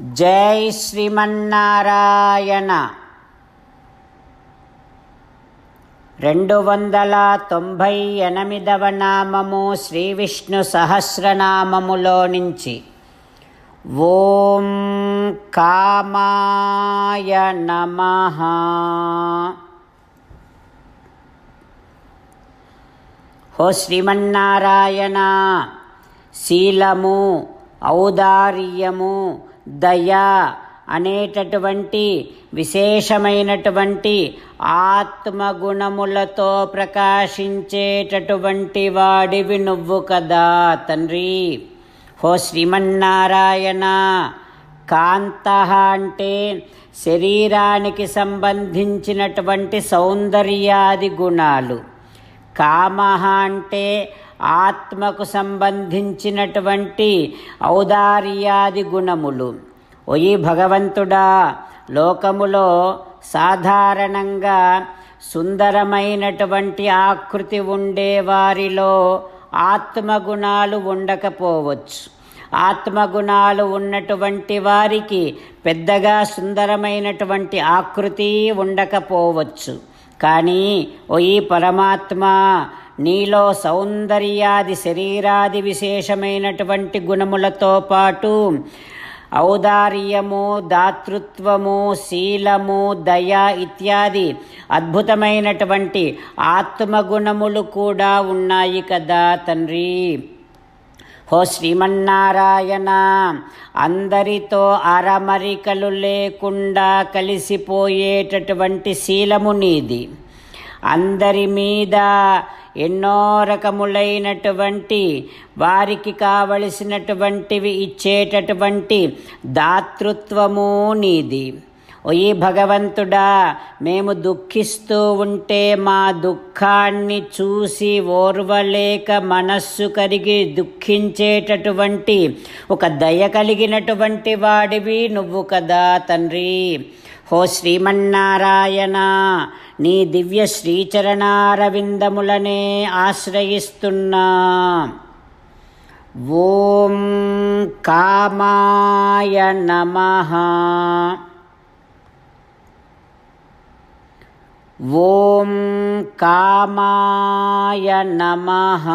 జై శ్రీమన్నారాయణ. రెండు వందల తొంభై ఎనిమిదవ నామము శ్రీ విష్ణు సహస్రనామములో నుంచి. ఓం కామాయ నమ. హో శ్రీమన్నారాయణ శీలము ఔదార్యము దయా అనేటటువంటి విశేషమైనటువంటి ఆత్మగుణములతో ప్రకాశించేటటువంటి వాడివి నువ్వు కదా తండ్రి. హో శ్రీమన్నారాయణ కాంత అంటే శరీరానికి సంబంధించినటువంటి సౌందర్యాది గుణాలు. కామహ అంటే ఆత్మకు సంబంధించినటువంటి ఔదార్యాది గుణములు. ఒయి భగవంతుడా లోకములో సాధారణంగా సుందరమైనటువంటి ఆకృతి ఉండే వారిలో ఆత్మగుణాలు ఉండకపోవచ్చు. ఆత్మగుణాలు ఉన్నటువంటి వారికి పెద్దగా సుందరమైనటువంటి ఆకృతి ఉండకపోవచ్చు. కానీ ఓ ఈ పరమాత్మ నీలో సౌందర్యాది శరీరాది విశేషమైనటువంటి గుణములతో పాటు ఔదార్యము దాతృత్వము శీలము దయ ఇత్యాది అద్భుతమైనటువంటి ఆత్మగుణములు కూడా ఉన్నాయి కదా తండ్రి. హో శ్రీమన్నారాయణ అందరితో అరమరికలు లేకుండా కలిసిపోయేటటువంటి శీలము నీది. అందరి మీద ఎన్నో రకములైనటువంటి వారికి కావలసినటువంటివి ఇచ్చేటటువంటి దాతృత్వము నీది. ఓయి భగవంతుడా మేము దుఃఖిస్తూ ఉంటే మా దుఃఖాన్ని చూసి ఓర్వలేక మనస్సు కరిగి దుఃఖించేటటువంటి ఒక దయ కలిగినటువంటి వాడివి నువ్వు కదా తండ్రి. హో శ్రీమన్నారాయణ నీ దివ్య శ్రీచరణారవిందములనే ఆశ్రయిస్తున్నా. ఓం కామాయ నమః. ఓం కామాయ నమః.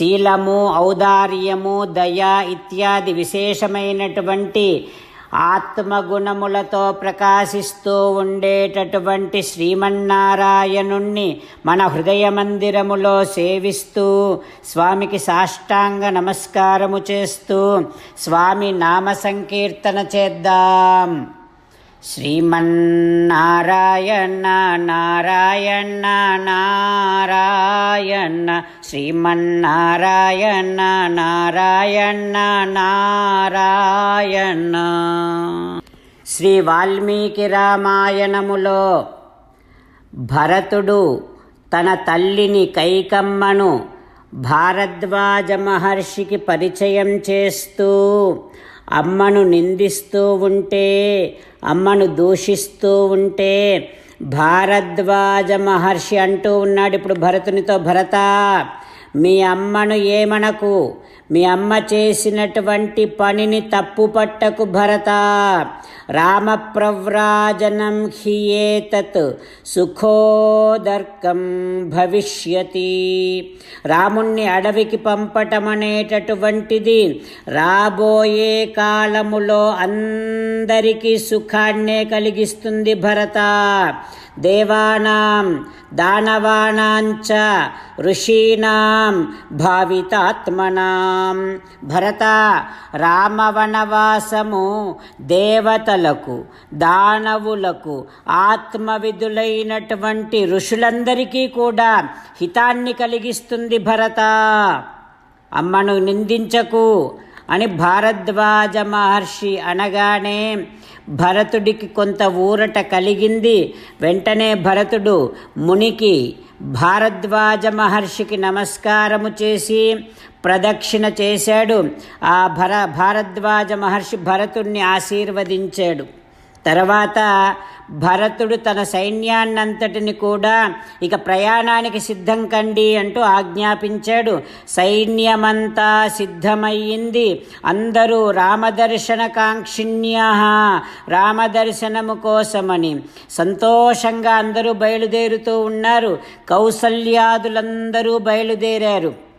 శీలము ఔదార్యము దయ ఇత్యాది విశేషమైనటువంటి ఆత్మగుణములతో ప్రకాశిస్తూ ఉండేటటువంటి శ్రీమన్నారాయణుణ్ణి మన హృదయ మందిరములో సేవిస్తూ స్వామికి సాష్టాంగ నమస్కారము చేస్తూ స్వామి నామ సంకీర్తన చేద్దాం. శ్రీమన్నారాయణ నారాయణ నారాయణ శ్రీమన్నారాయణ నారాయణ నారాయణ. శ్రీ వాల్మీకి రామాయణములో భరతుడు తన తల్లిని కైకమ్మను భారద్వాజ మహర్షికి పరిచయం చేస్తూ అమ్మను నిందిస్తూ ఉంటే అమ్మను దూషిస్తూ ఉంటే భారద్వాజ మహర్షి అంటూ ఉన్నాడు ఇప్పుడు భరతునితో భరత. మీ అమ్మను ఏమనకు? మీ అమ్మ చేసినటువంటి పనిని తప్పు పట్టకు భరత. రామప్రవ్రాజనం హియేతత్ సుఖోదర్కం భవిష్యతి. రాముణ్ణి అడవికి పంపటం అనేటటువంటిది రాబోయే కాలములో అందరికీ సుఖాన్నే కలిగిస్తుంది భరత. దేవానాం దానవానాంచ ఋషీనాం భావితాత్మనాం. భరత రామవనవాసము దేవతలకు దానవులకు ఆత్మవిధులైనటువంటి ఋషులందరికీ కూడా హితాన్ని కలిగిస్తుంది భరత. అమ్మను నిందించకు అని భారద్వాజ మహర్షి అనగానే భరతుడికి కొంత ఊరట కలిగింది. వెంటనే భరతుడు మునికి భారద్వాజ మహర్షికి నమస్కారము చేసి ప్రదక్షిణ చేశాడు. ఆ భర భారద్వాజ మహర్షి భరతుణ్ణి ఆశీర్వదించాడు. తర్వాత భరతుడు తన సైన్యాన్నంతటిని కూడా ఇక ప్రయాణానికి సిద్ధం కండి అంటూ ఆజ్ఞాపించాడు. సైన్యమంతా సిద్ధమయ్యింది. అందరూ రామదర్శన కాంక్షిణ్య రామదర్శనము కోసమని సంతోషంగా అందరూ బయలుదేరుతూ ఉన్నారు. కౌసల్యాదులందరూ బయలుదేరారు.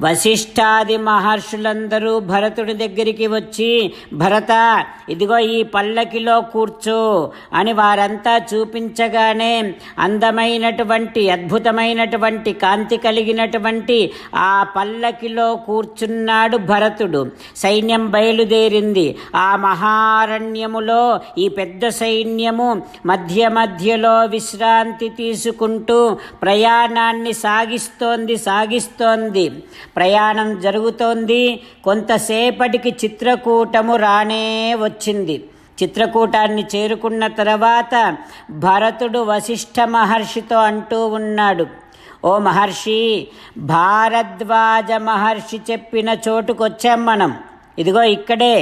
వశిష్ఠాది మహర్షులందరూ భరతుడి దగ్గరికి వచ్చి భరత ఇదిగో ఈ పల్లకిలో కూర్చో అని వారంతా చూపించగానే అందమైనటువంటి అద్భుతమైనటువంటి కాంతి కలిగినటువంటి ఆ పల్లకిలో కూర్చున్నాడు భరతుడు. సైన్యం బయలుదేరింది. ఆ మహారణ్యములో ఈ పెద్ద సైన్యము మధ్య మధ్యలో విశ్రాంతి తీసుకుంటూ ప్రయాణాన్ని సాగిస్తోంది సాగిస్తోంది. ప్రయాణం జరుగుతోంది. కొంతసేపటికి చిత్రకూటము రానే వచ్చింది. చిత్రకూటాన్ని చేరుకున్న తర్వాత భరతుడు వశిష్ఠ మహర్షితో అంటూ ఉన్నాడు. ఓ మహర్షి భారద్వాజ మహర్షి చెప్పిన చోటుకొచ్చాం మనం. ఇదిగో ఇక్కడే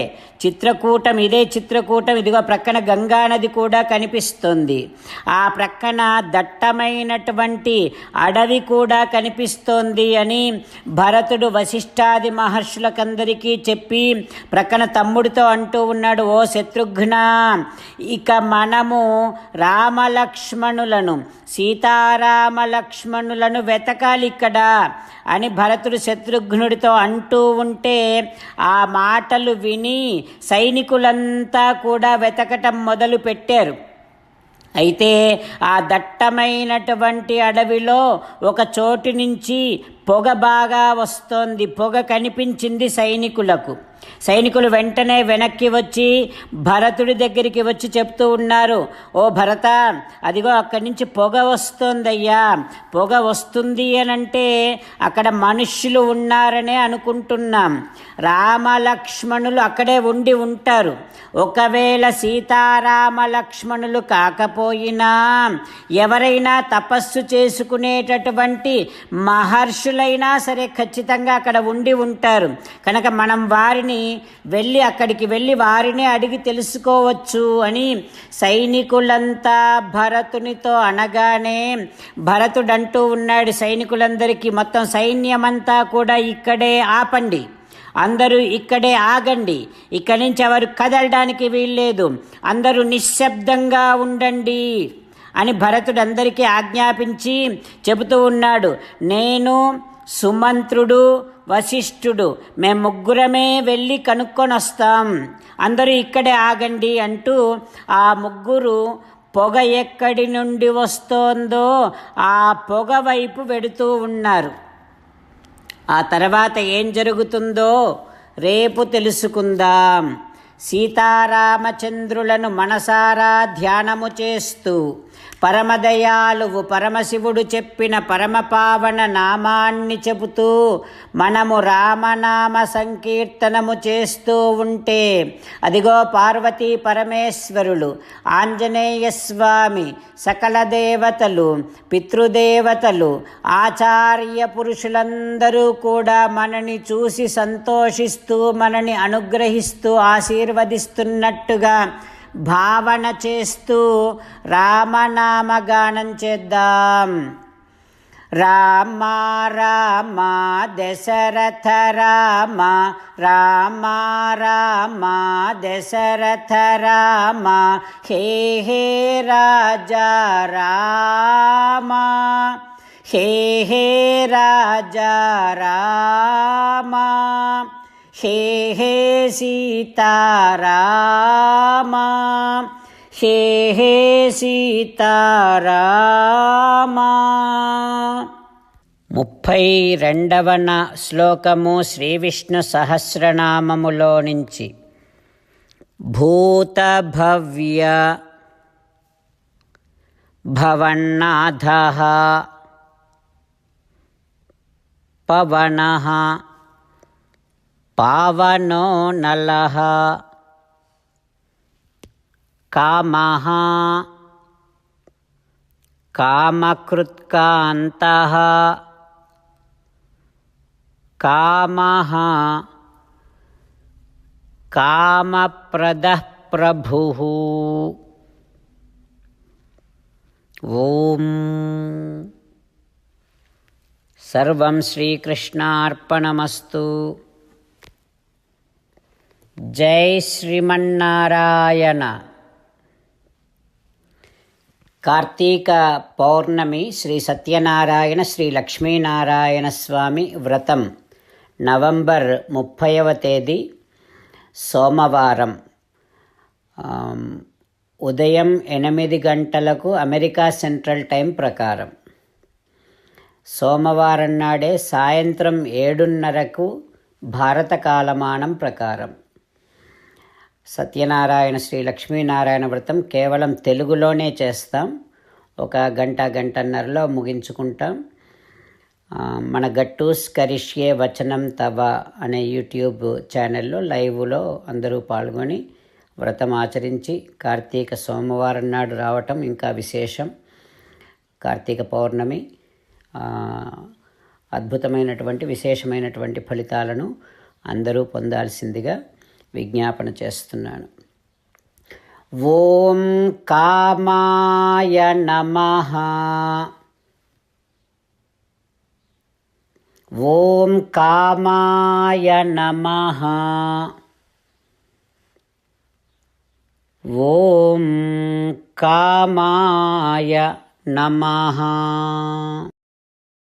చిత్రకూటం ఇదే చిత్రకూటం ఇదిగో ప్రక్కన గంగానది కూడా కనిపిస్తుంది. ఆ ప్రక్కన దట్టమైనటువంటి అడవి కూడా కనిపిస్తోంది అని భరతుడు వశిష్ఠాది మహర్షులకందరికీ చెప్పి ప్రక్కన తమ్ముడితో అంటూ ఉన్నాడు ఓ శత్రుఘ్న ఇక మనము రామలక్ష్మణులను సీతారామ లక్ష్మణులను వెతకాలి ఇక్కడ అని భరతుడు శత్రుఘ్నుడితో అంటూ ఉంటే ఆ మాటలు విని సైనికులంతా కూడా వెతకటం మొదలు పెట్టారు. అయితే ఆ దట్టమైనటువంటి అడవిలో ఒక చోటు నుంచి పొగ బాగా వస్తోంది. పొగ కనిపించింది సైనికులకు. సైనికులు వెంటనే వెనక్కి వచ్చి భరతుడి దగ్గరికి వచ్చి చెప్తూ ఉన్నారు. ఓ భరత అదిగో అక్కడి నుంచి పొగ వస్తోందయ్యా. పొగ వస్తుంది అనంటే అక్కడ మనుష్యులు ఉన్నారనే అనుకుంటున్నాం. రామలక్ష్మణులు అక్కడే ఉండి ఉంటారు. ఒకవేళ సీతారామ లక్ష్మణులు కాకపోయినా ఎవరైనా తపస్సు చేసుకునేటటువంటి మనుషులైనా సరే ఖచ్చితంగా అక్కడ ఉండి ఉంటారు. కనుక మనం వారిని వెళ్ళి అక్కడికి వెళ్ళి వారినే అడిగి తెలుసుకోవచ్చు అని సైనికులంతా భరతునితో అనగానే భరతుడంటూ ఉన్నాడు సైనికులందరికీ మొత్తం సైన్యమంతా కూడా ఇక్కడే ఆపండి. అందరూ ఇక్కడే ఆగండి. ఇక్కడి నుంచి ఎవరు కదలడానికి వీల్లేదు. అందరూ నిశ్శబ్దంగా ఉండండి. అని భరతుడందరికీ ఆజ్ఞాపించి చెబుతూ ఉన్నాడు. నేను సుమంత్రుడు వశిష్ఠుడు మేము ముగ్గురమే వెళ్ళి కనుక్కొని వస్తాం అందరూ ఇక్కడే ఆగండి అంటూ ఆ ముగ్గురు పొగ ఎక్కడి నుండి వస్తోందో ఆ పొగ వైపు వెడుతూ ఉన్నారు. ఆ తర్వాత ఏం జరుగుతుందో రేపు తెలుసుకుందాం. సీతారామచంద్రులను మనసారా ధ్యానము చేస్తూ పరమదయాలువు పరమశివుడు చెప్పిన పరమపావన నామాన్ని చెబుతూ మనము రామనామ సంకీర్తనము చేస్తూ ఉంటే అదిగో పార్వతీ పరమేశ్వరులు ఆంజనేయ స్వామి సకల దేవతలు పితృదేవతలు ఆచార్య పురుషులందరూ కూడా మనని చూసి సంతోషిస్తూ మనని అనుగ్రహిస్తూ ఆశీర్వదిస్తున్నట్టుగా భావన చేస్తూ రామనామగానం చేద్దాం. రామ రామ దశరథ రామ రామ రామ దశరథ రామ హే హే రాజా రామ హే హే రాజా రామ. హే హే సీతారామా. హే హే సీతారామా. ముప్పై రెండవ శ్లోకము శ్రీవిష్ణు సహస్రనామములో నుంచి. భూతభవ్య భవన్నాథ పవన पावनो नलः। कामः। कामकृत्कान्तः। कामः। कामप्रदः प्रभुः ॐ। सर्वं श्रीकृष्णार्पणमस्तु। జై శ్రీమన్నారాయణ. కార్తీక పౌర్ణమి శ్రీ సత్యనారాయణ శ్రీ లక్ష్మీనారాయణ స్వామి వ్రతం. నవంబర్ ముప్పైవ తేదీ సోమవారం. ఉదయం ఎనిమిది గంటలకు అమెరికా సెంట్రల్ టైం ప్రకారం. సోమవారం నాడే సాయంత్రం ఏడున్నరకు భారత కాలమానం ప్రకారం. సత్యనారాయణ శ్రీ లక్ష్మీనారాయణ వ్రతం కేవలం తెలుగులోనే చేస్తాం. ఒక గంట గంటన్నరలో ముగించుకుంటాం. మన గట్టూస్ కరిష్యే వచనం తవ అనే యూట్యూబ్ ఛానల్లో లైవ్లో అందరూ పాల్గొని వ్రతం ఆచరించి కార్తీక సోమవారం నాడు రావటం ఇంకా విశేషం. కార్తీక పౌర్ణమి అద్భుతమైనటువంటి విశేషమైనటువంటి ఫలితాలను అందరూ పొందాల్సిందిగా విజ్ఞాపన చేస్తున్నాను. ఓం కామాయ నమ. ఓం కామాయ నమ. ఓం కామాయ నమ.